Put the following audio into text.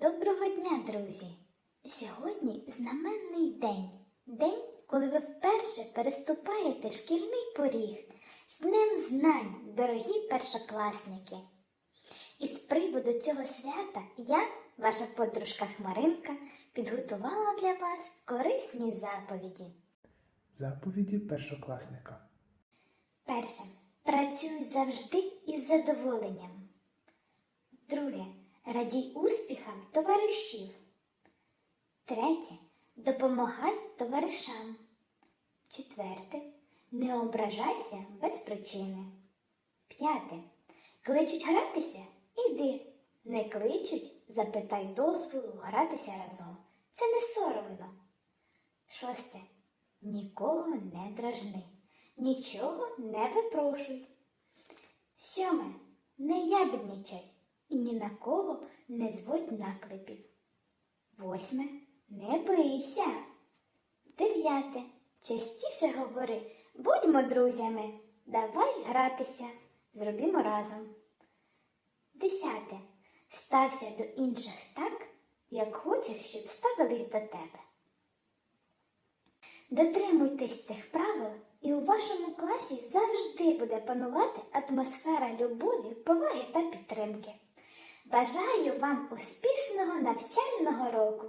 Доброго дня, друзі! Сьогодні знаменний день. День, коли ви вперше переступаєте шкільний поріг. З Днем знань, дорогі першокласники! І з приводу цього свята я, ваша подружка Хмаринка, підготувала для вас корисні заповіді. Заповіді першокласника. Перше. Працюй завжди із задоволенням. Друге. Радій успіхам товаришів. Третє. Допомагай товаришам. Четверте. Не ображайся без причини. П'яте. Кличуть гратися? Іди. Не кличуть, запитай дозволу гратися разом. Це не соромно. Шосте. Нікого не дражни, нічого не випрошуй. Сьоме. Не ябідничай і ні на кого не зводь наклепів. Восьме. Не бийся. Дев'яте. Частіше говори, будьмо друзями, давай гратися, зробімо разом. Десяте. Стався до інших так, як хочеш, щоб ставились до тебе. Дотримуйтесь цих правил, і у вашому класі завжди буде панувати атмосфера любові, поваги та підтримки. Бажаю вам успішного навчального року!